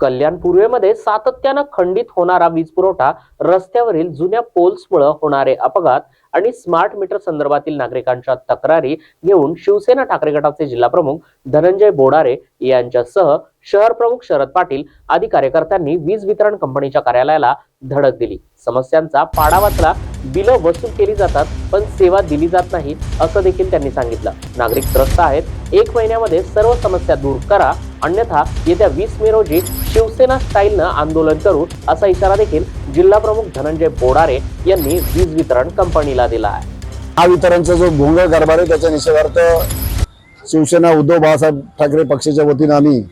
कल्याण पूर्वेमध्ये सातत्यानं खंडित होणारा वीज पुरवठा रस्त्यावरील जुन्या पोल्समुळे होणारे अपघात आणि स्मार्ट मीटर संदर्भातील नागरिकांच्या तक्रारी घेऊन शिवसेना ठाकरे गटाचे जिल्हाप्रमुख धनंजय बोडारे यांच्यासह शहर प्रमुख शरद पाटील आदी कार्यकर्त्यांनी वीज वितरण कंपनीच्या कार्यालयाला धडक दिली. समस्यांचा पाडा वाचला बिलं वसूल केली जातात पण सेवा दिली जात नाही असं देखील त्यांनी सांगितलं. नागरिक त्रस्त आहेत एक महिन्यामध्ये सर्व समस्या दूर करा अन्यथा येत्या वीस मे रोजी शिवसेना स्टाईलनं आंदोलन करू असा इशारा देखील जिल्हा प्रमुख धनंजय बोडारे यांनी वीज वितरण कंपनीला दिला आहे. महावितरणचा जो भोंगळ कारभार आहे त्याच्या निषेधार्थ शिवसेना उद्धव बाळासाहेब ठाकरे पक्षाच्या वतीनं आम्ही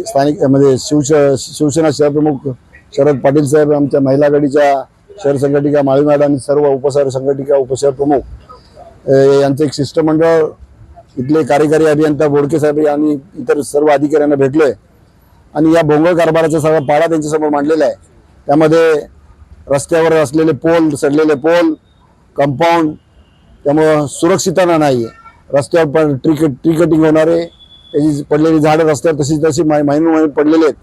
स्थानिक म्हणजे शिवश शिवसेना शहरप्रमुख शरद पाटील साहेब आमच्या महिला आघाडीच्या शहर संघटिका माळी मॅडम आणि सर्व उपशहर संघटिका उपशहर प्रमुख यांचं एक शिष्टमंडळ इथले कार्यकारी अभियंता बोडके साहेब आणि इतर सर्व अधिकाऱ्यांना भेटलोय. आणि या भोंगळ कारभाराचा सगळा पाडा त्यांच्यासमोर मांडलेला आहे. त्यामध्ये रस्त्यावर असलेले पोल सडलेले पोल कंपाऊंड त्यामुळं सुरक्षितता नाही आहे रस्त्यावर पण ट्री ट्री कटिंग होणारे त्याची पडलेली झाडं रस्त्यावर तशी तशी मा- महिने महिने पडलेले आहेत.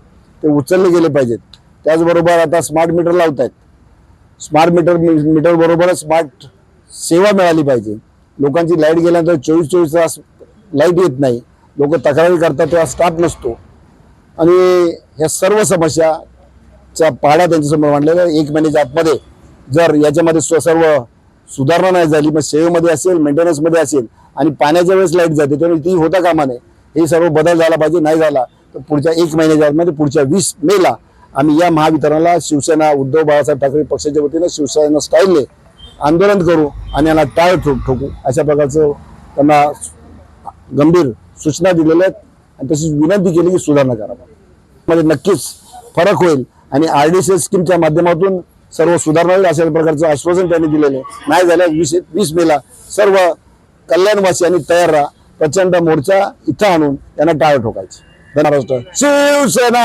ते उचलले गेले पाहिजेत. त्याचबरोबर आता स्मार्ट मीटर लावत आहेत स्मार्ट मीटर मीटरबरोबरच स्मार्ट सेवा मिळाली पाहिजे. लोकांची लाइट गेल्यानंतर चोवीस चोवीस तास लाइट येत नाही. लोक तक्रारी करतात तेव्हा स्टाफ नसतो. आणि ह्या सर्व समस्याचा पाडा त्यांच्यासमोर मांडलेला एक महिन्याच्या आतमध्ये जर याच्यामध्ये स्व- सर्व सुधारणा नाही झाली मग सेवेमध्ये असेल मेंटेनन्समध्ये असेल आणि पाण्याच्या वेळेस लाइट जाते त्यामुळे ती होता कामा नये. हे सर्व बदल झाला पाहिजे नाही झाला तर पुढच्या एक महिन्याच्या आतमध्ये पुढच्या वीस मेला आम्ही या महावितरणाला शिवसेना उद्धव बाळासाहेब ठाकरे पक्षाच्या वतीनं शिवसेना स्टाईलने आंदोलन करू आणि यांना टाळ ठोक ठोकू. अशा प्रकारचं त्यांना गंभीर सूचना दिलेल्या आहेत आणि तशीच विनंती केली की सुधारणा करावा मध्ये नक्कीच फरक होईल आणि आरडीसी स्कीमच्या माध्यमातून सर्व सुधारणा होईल अशा प्रकारचं आश्वासन त्यांनी दिलेलं आहे. नाही झाल्यास वीस वीस मेला सर्व कल्याणवासियांनी तयार राहा. प्रचंड मोर्चा इथं आणून त्यांना टाळ ठोकायची. धन्यवाद शिवसेना!